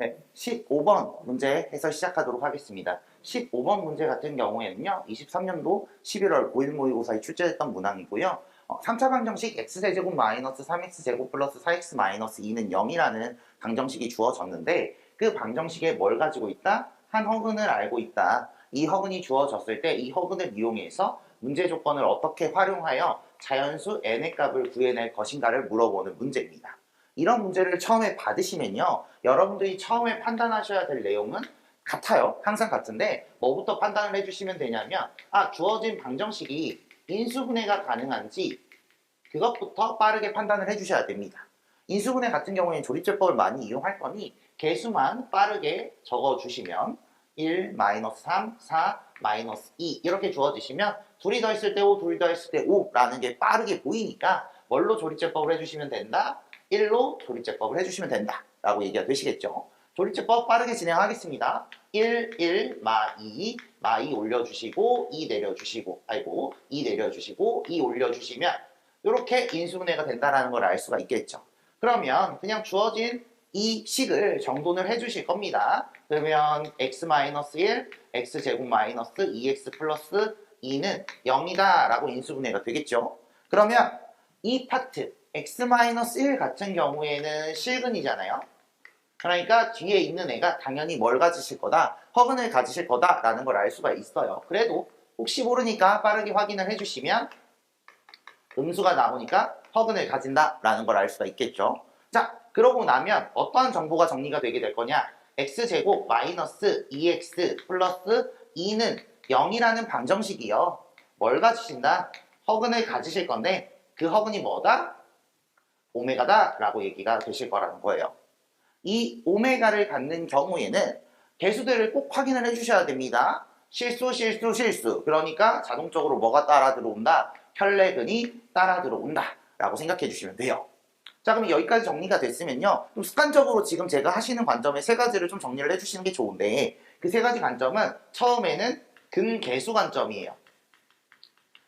네, 15번 문제 해설 시작하도록 하겠습니다. 15번 문제 같은 경우에는요, 23년도 11월 5일 모의고사에 출제됐던 문항이고요. 어, 3차 방정식 x세제곱 마이너스 3x제곱 플러스 4x 마이너스 2는 0이라는 방정식이 주어졌는데 그 방정식에 뭘 가지고 있다? 한 허근을 알고 있다. 이 허근이 주어졌을 때 이 허근을 이용해서 문제 조건을 어떻게 활용하여 자연수 n의 값을 구해낼 것인가를 물어보는 문제입니다. 이런 문제를 처음에 받으시면요. 여러분들이 처음에 판단하셔야 될 내용은 같아요. 항상 같은데 뭐부터 판단을 해주시면 되냐면 아 주어진 방정식이 인수분해가 가능한지 그것부터 빠르게 판단을 해주셔야 됩니다. 인수분해 같은 경우에는 조립제법을 많이 이용할 거니 개수만 빠르게 적어주시면 1, 마이너스 3, 4, 마이너스 2 이렇게 주어지시면 둘이 더했을 때 5, 둘이 더했을 때 5라는 게 빠르게 보이니까 뭘로 조립제법을 해주시면 된다? 1로 조립제법을 해주시면 된다 라고 얘기가 되시겠죠. 조립제법 빠르게 진행하겠습니다. 1, 1, 마 2, 마 2 올려주시고 2 내려주시고 아이고 2 내려주시고 2 올려주시면 이렇게 인수분해가 된다는 걸 알 수가 있겠죠. 그러면 그냥 주어진 이 식을 정돈을 해주실 겁니다. 그러면 x-1, x제곱 마이너스 2x 플러스 2는 0이다 라고 인수분해가 되겠죠. 그러면 이 파트 x-1 같은 경우에는 실근이잖아요. 그러니까 뒤에 있는 애가 당연히 뭘 가지실 거다? 허근을 가지실 거다라는 걸 알 수가 있어요. 그래도 혹시 모르니까 빠르게 확인을 해주시면 음수가 나오니까 허근을 가진다라는 걸 알 수가 있겠죠. 자, 그러고 나면 어떠한 정보가 정리가 되게 될 거냐? x제곱 마이너스 2x 플러스 2는 0이라는 방정식이요. 뭘 가지신다? 허근을 가지실 건데 그 허근이 뭐다? 오메가다 라고 얘기가 되실 거라는 거예요. 이 오메가를 갖는 경우에는 개수들을 꼭 확인을 해주셔야 됩니다. 실수, 실수, 실수. 그러니까 자동적으로 뭐가 따라 들어온다? 혈내근이 따라 들어온다. 라고 생각해 주시면 돼요. 자, 그럼 여기까지 정리가 됐으면요. 좀 습관적으로 지금 제가 하시는 관점의 세 가지를 좀 정리를 해 주시는 게 좋은데, 그 세 가지 관점은 처음에는 근계수 관점이에요.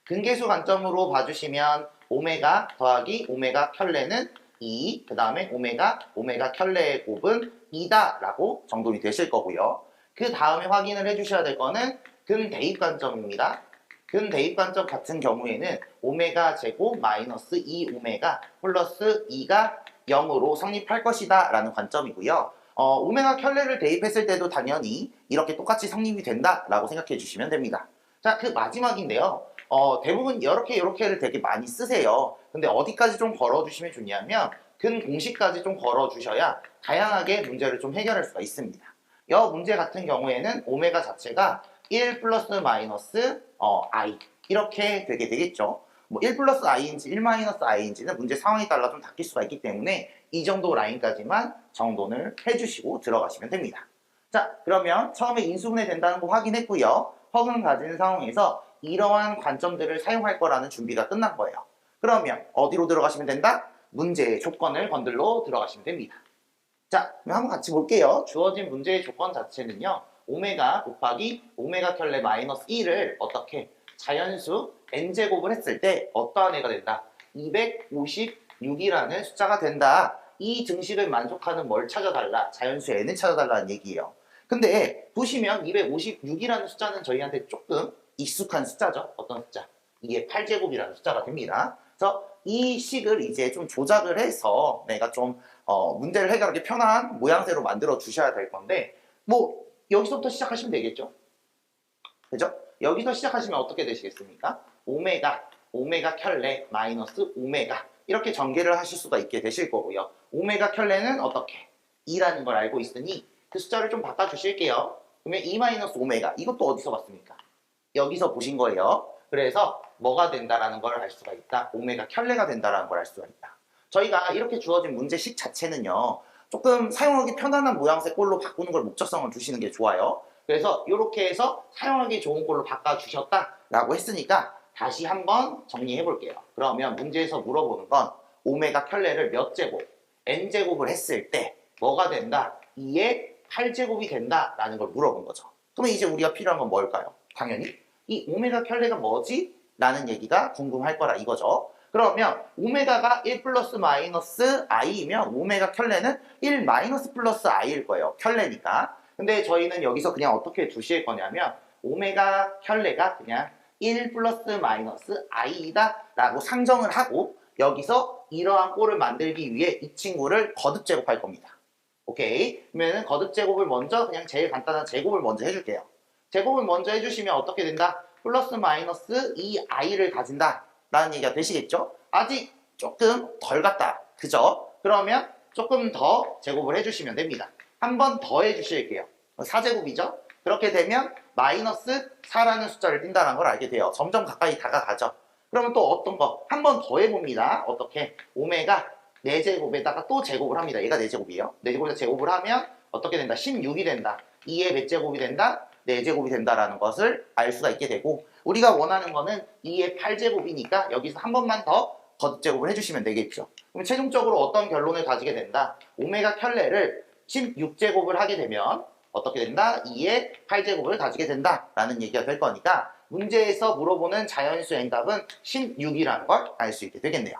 근계수 관점으로 봐주시면 오메가 더하기 오메가 켤레는 2, 그 다음에 오메가, 오메가 켤레의 곱은 2다 라고 정돈이 되실 거고요. 그 다음에 확인을 해주셔야 될 거는 근대입 관점입니다. 근대입 관점 같은 경우에는 오메가 제곱 마이너스 2 오메가 플러스 2가 0으로 성립할 것이다 라는 관점이고요. 어, 오메가 켤레를 대입했을 때도 당연히 이렇게 똑같이 성립이 된다 라고 생각해 주시면 됩니다. 자, 그 마지막인데요. 어, 대부분 이렇게 이렇게를 되게 많이 쓰세요. 근데 어디까지 좀 걸어주시면 좋냐면 근 공식까지 좀 걸어주셔야 다양하게 문제를 좀 해결할 수가 있습니다. 이 문제 같은 경우에는 오메가 자체가 1 플러스 마이너스 어, i 이렇게 되게 되겠죠. 뭐1 플러스 i인지 1 마이너스 i인지는 문제 상황에 따라 좀 바뀔 수가 있기 때문에 이 정도 라인까지만 정돈을 해주시고 들어가시면 됩니다. 자 그러면 처음에 인수분해 된다는 거 확인했고요. 허근 가진 상황에서 이러한 관점들을 사용할 거라는 준비가 끝난 거예요. 그러면 어디로 들어가시면 된다? 문제의 조건을 건들러 들어가시면 됩니다. 자, 그럼 한번 같이 볼게요. 주어진 문제의 조건 자체는요. 오메가 곱하기 오메가 켤레 마이너스 1을 어떻게 자연수 n제곱을 했을 때 어떠한 애가 된다? 256이라는 숫자가 된다. 이 등식을 만족하는 뭘 찾아달라? 자연수 n을 찾아달라는 얘기예요. 근데 보시면 256이라는 숫자는 저희한테 조금 익숙한 숫자죠. 어떤 숫자? 이게 8제곱이라는 숫자가 됩니다. 그래서 이 식을 이제 좀 조작을 해서 내가 좀 어, 문제를 해결하기 편한 모양새로 만들어 주셔야 될 건데 뭐 여기서부터 시작하시면 되겠죠. 그죠? 여기서 시작하시면 어떻게 되시겠습니까? 오메가, 오메가 켤레 마이너스 오메가 이렇게 전개를 하실 수가 있게 되실 거고요. 오메가 켤레는 어떻게? 2라는 걸 알고 있으니 그 숫자를 좀 바꿔주실게요. 그러면 2 마이너스 오메가 이것도 어디서 봤습니까? 여기서 보신 거예요. 그래서 뭐가 된다라는 걸 알 수가 있다. 오메가 켤레가 된다라는 걸 알 수가 있다. 저희가 이렇게 주어진 문제식 자체는요. 조금 사용하기 편안한 모양새 꼴로 바꾸는 걸 목적성을 주시는 게 좋아요. 그래서 이렇게 해서 사용하기 좋은 꼴로 바꿔주셨다라고 했으니까 다시 한번 정리해 볼게요. 그러면 문제에서 물어보는 건 오메가 켤레를 몇 제곱, n제곱을 했을 때 뭐가 된다? 2의 8제곱이 된다라는 걸 물어본 거죠. 그러면 이제 우리가 필요한 건 뭘까요? 당연히 이 오메가 켤레가 뭐지? 라는 얘기가 궁금할 거라 이거죠. 그러면 오메가가 1 플러스 마이너스 i이면 오메가 켤레는 1 마이너스 플러스 i일 거예요. 켤레니까. 근데 저희는 여기서 그냥 어떻게 두실 거냐면 오메가 켤레가 그냥 1 플러스 마이너스 i이다 라고 상정을 하고 여기서 이러한 꼴을 만들기 위해 이 친구를 거듭 제곱할 겁니다. 오케이? 그러면 거듭 제곱을 먼저 그냥 제일 간단한 제곱을 먼저 해줄게요. 제곱을 먼저 해주시면 어떻게 된다? 플러스 마이너스 2i를 가진다 라는 얘기가 되시겠죠? 아직 조금 덜 같다. 그죠? 그러면 조금 더 제곱을 해주시면 됩니다. 한 번 더 해주실게요. 4제곱이죠? 그렇게 되면 마이너스 4라는 숫자를 띈다는 걸 알게 돼요. 점점 가까이 다가가죠. 그러면 또 어떤 거? 한 번 더 해봅니다. 어떻게? 오메가 4제곱에다가 또 제곱을 합니다. 얘가 4제곱이에요. 4제곱에다 제곱을 하면 어떻게 된다? 16이 된다. 2의 몇 제곱이 된다? 4제곱이 된다라는 것을 알 수가 있게 되고 우리가 원하는 거는 2의 8제곱이니까 여기서 한 번만 더 거듭제곱을 해주시면 되겠죠. 그럼 최종적으로 어떤 결론을 가지게 된다? 오메가 켤레를 16제곱을 하게 되면 어떻게 된다? 2의 8제곱을 가지게 된다라는 얘기가 될 거니까 문제에서 물어보는 자연수 N답은 16이라는 걸 알 수 있게 되겠네요.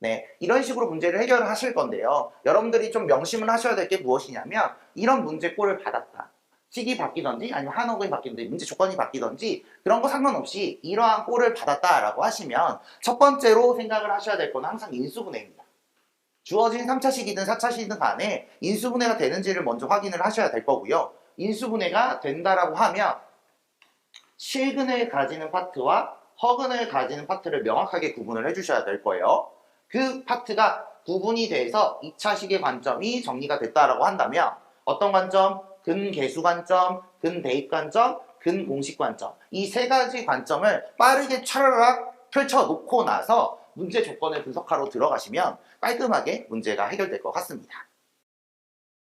네, 이런 식으로 문제를 해결을 하실 건데요. 여러분들이 좀 명심을 하셔야 될 게 무엇이냐면 이런 문제 꼴을 받았다. 식이 바뀌던지 아니면 한옥이 바뀌던지 문제 조건이 바뀌던지 그런 거 상관없이 이러한 꼴을 받았다라고 하시면 첫 번째로 생각을 하셔야 될 건 항상 인수분해입니다. 주어진 3차식이든 4차식이든 간에 인수분해가 되는지를 먼저 확인을 하셔야 될 거고요. 인수분해가 된다라고 하면 실근을 가지는 파트와 허근을 가지는 파트를 명확하게 구분을 해주셔야 될 거예요. 그 파트가 구분이 돼서 2차식의 관점이 정리가 됐다라고 한다면 어떤 관점? 근계수 관점, 근대입 관점, 근공식 관점 이 세 가지 관점을 빠르게 차라락 펼쳐놓고 나서 문제 조건을 분석하러 들어가시면 깔끔하게 문제가 해결될 것 같습니다.